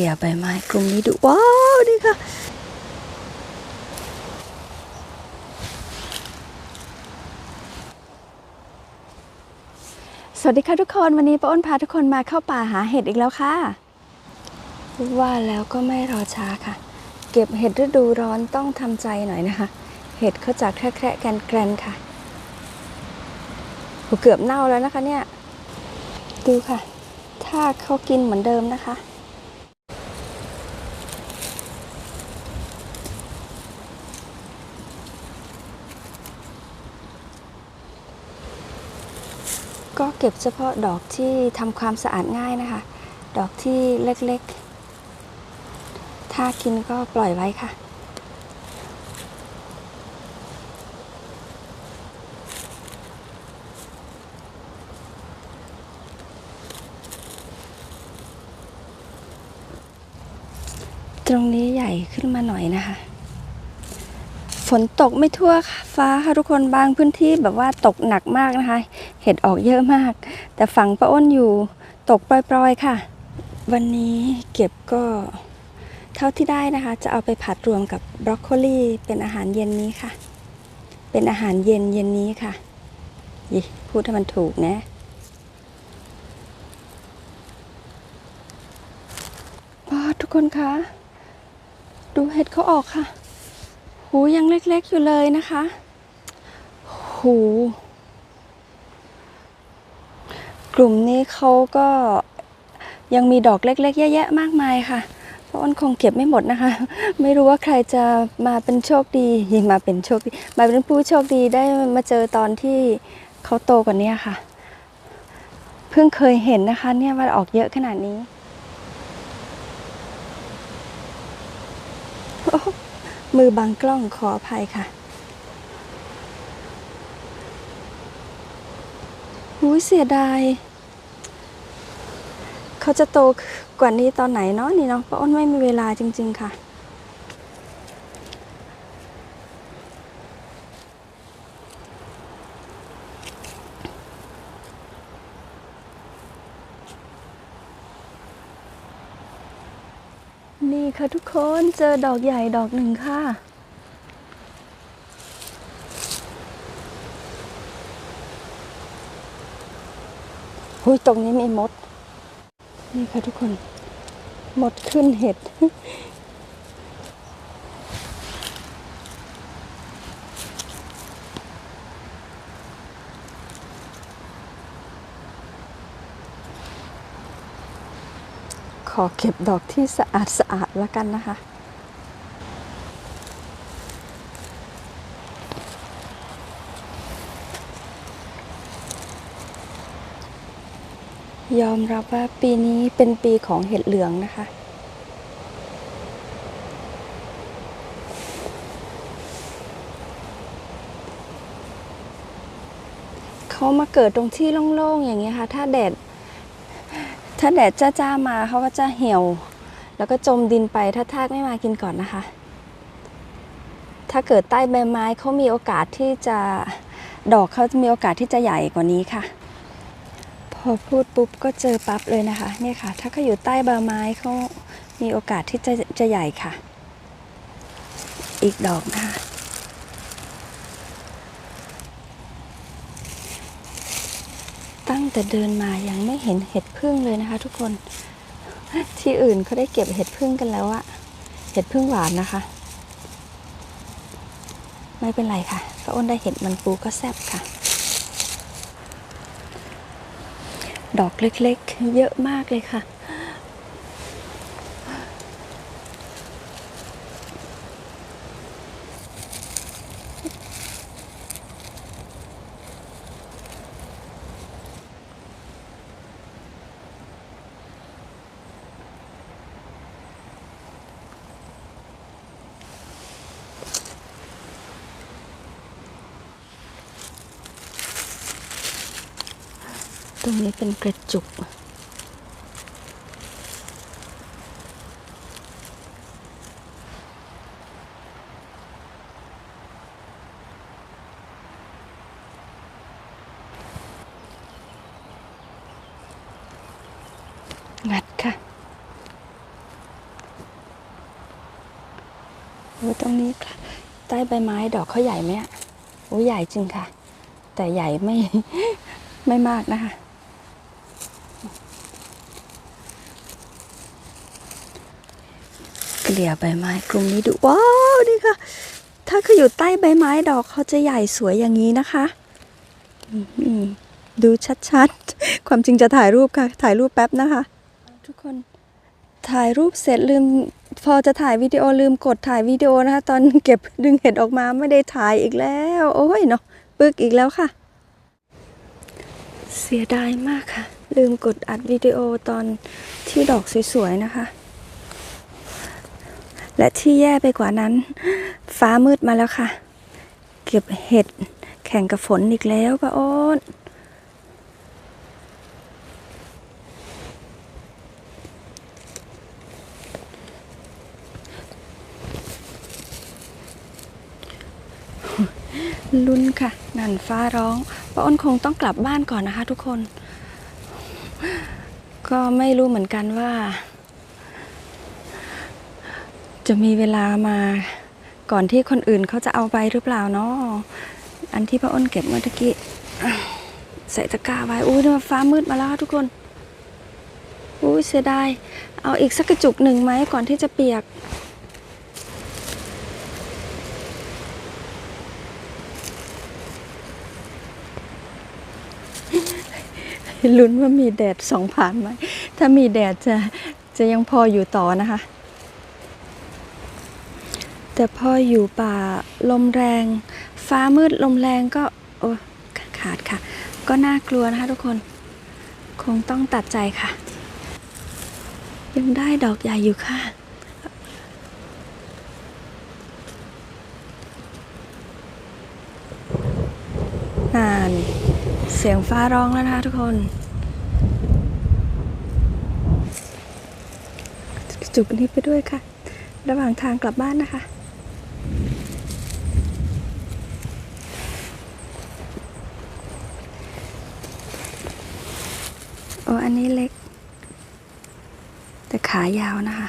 ลี่ยใบไม้กลุ่มนี้ดูว้าวนี่ค่ะสวัสดีค่ะทุกคนวันนี้ป้าอ้นพาทุกคนมาเข้าป่าหาเห็ดอีกแล้วค่ะ ว่าแล้วก็ไม่รอช้าค่ะ เก็บเห็ดฤดูร้อนต้องทำใจหน่อยนะคะ เห็ดเขาจะแคระๆแกรนๆค่ะเกือบเน่าแล้วนะคะเนี่ย ดูค่ะ ถ้าเขากินเหมือนเดิมนะคะ ก็เก็บเฉพาะดอกที่ทำความสะอาดง่ายนะคะ ดอกที่เล็กๆ ถ้ากินก็ปล่อยไว้ค่ะ ตรงนี้ใหญ่ขึ้นมาหน่อยนะคะฝนตกไม่ทั่วฟ้าค่ะทุกคนบางพื้นที่แบบว่าตกหนักมากนะคะ เห็ดออกเยอะมาก แต่ฝั่งป้าอ้นอยู่ตกปล่อยๆค่ะ วันนี้เก็บก็เท่าที่ได้นะคะ จะเอาไปผัดรวมกับบรอกโคลีเป็นอาหารเย็นนี้ค่ะ เป็นอาหารเย็นเย็นนี้ค่ะยิพูดให้มันถูกนะว้าทุกคนคะ ดูเห็ดเขาออกค่ะ หูยังเล็กๆอยู่เลยนะคะ หู ก ลุ่มนี้เขาก็ยังมีดอกเล็กๆแยะๆมากมายค่ะเพราะอ้นคงเก็บไม่หมดนะคะ ไม่รู้ว่าใครจะมาเป็นโชคดียิงมาเป็นโชคดี มาเป็นผู้โชคดีได้มาเจอตอนที่เขาโตกว่านี้ค่ะ เพิ่งเคยเห็นนะคะ เนี่ยว่าออกเยอะขนาดนี้ มือบังกล้องขออภัยค่ะหูยเสียดาย เขาจะโตกว่านี้ตอนไหนเนาะนี่เนาะเพราอ้นไม่มีเวลาจริง ๆ ค่ะนี่ค่ะทุกคนเจอดอกใหญ่ดอกหนึ่งค่ะ หุยตรงนี้มีมด นี่ค่ะทุกคน หมดขึ้นเห็ด ขอเก็บดอกที่สะอาดสะอาดแล้วกันนะคะ ยอมรับว่าปีนี้เป็นปีของเห็ดเหลืองนะคะ เขามาเกิดตรงที่โล่งๆอย่างเงี้ยค่ะ ถ้าแดด ถ้าแดดจ้าๆมาเขาก็จะเหี่ยว แล้วก็จมดินไปถ้าทากไม่มากินก่อนนะคะ ถ้าเกิดใต้ใบไม้เขามีโอกาสที่จะดอกเขาจะมีโอกาสที่จะใหญ่กว่านี้ค่ะ พอพูดปุ๊บก็เจอปั๊บเลยนะคะเนี่ยค่ะ ถ้าเขาอยู่ใต้ใบไม้เขามีโอกาสที่จะจะใหญ่ค่ะ อีกดอกนะคะตั้งแต่เดินมายังไม่เห็นเห็ดพึ่งเลยนะคะ ทุกคนที่อื่นเขาได้เก็บเห็ดพึ่งกันแล้วอะเห็ดพึ่งหวานนะคะ ไม่เป็นไรค่ะป้าอ้นได้เห็ดมันปูก็แซ่บค่ะ ดอกเล็กๆ เยอะมากเลยค่ะ ตรงนี้เป็นกระจุก งัดค่ะ โอ้ตรงนี้ค่ะ ใต้ใบไม้ดอกเขาใหญ่ไหมอะโอ้ใหญ่จริงค่ะ แต่ใหญ่ไม่ ไม่มากนะคะ เกลี่ยใบไม้กลุ่มนี้ดูว้าวนี่ค่ะ ถ้าเขาอยู่ใต้ใบไม้ดอกเขาจะใหญ่สวยอย่างนี้นะคะอืมดูชัดๆ ความจริงจะถ่ายรูปค่ะ ถ่ายรูปแป๊บนะคะ ทุกคนถ่ายรูปเสร็จลืม พอจะถ่ายวิดีโอลืมกดถ่ายวิดีโอนะคะ ตอนเก็บดึงเห็ดออกมาไม่ได้ถ่ายอีกแล้ว โอ้ยเนาะปึกอีกแล้วค่ะ เสียดายมากค่ะ ลืมกดอัดวิดีโอตอนที่ดอกสวยๆนะคะ และที่แย่ไปกว่านั้น ฟ้ามืดมาแล้วค่ะ เก็บเห็ดแข่งกับฝนอีกแล้วป้าอ้นลุ้นค่ะ นั่นฟ้าร้องป้าอ้นคงต้องกลับบ้านก่อนนะคะทุกคน ก็ไม่รู้เหมือนกันว่า จะมีเวลามาก่อนที่คนอื่นเขาจะเอาไปหรือเปล่าเนาะอันที่ป้าอ้นเก็บเมื่อตะกี้ใส่ตะกร้าไว้อุ้ยนี่มันฟ้ามืดมาแล้วทุกคนอุ้ยเสียดายเอาอีกสักกระจุกหนึ่งไหมก่อนที่จะเปียก ลุ้นว่ามีแดดสองผ่านไหมถ้ามีแดดจะจะยังพออยู่ต่อนะคะ แต่พออยู่ป่าลมแรง ฟ้ามืดลมแรงก็โอ้ขาดค่ะ ก็น่ากลัวนะคะทุกคน คงต้องตัดใจค่ะ ยังได้ดอกใหญ่อยู่ค่ะนานเสียงฟ้าร้องแล้วนะคะทุกคน จุกนนี้ไปด้วยค่ะ ระหว่างทางกลับบ้านนะคะ โอ้อั นนี้เล็ก แต่ขายาวนะคะ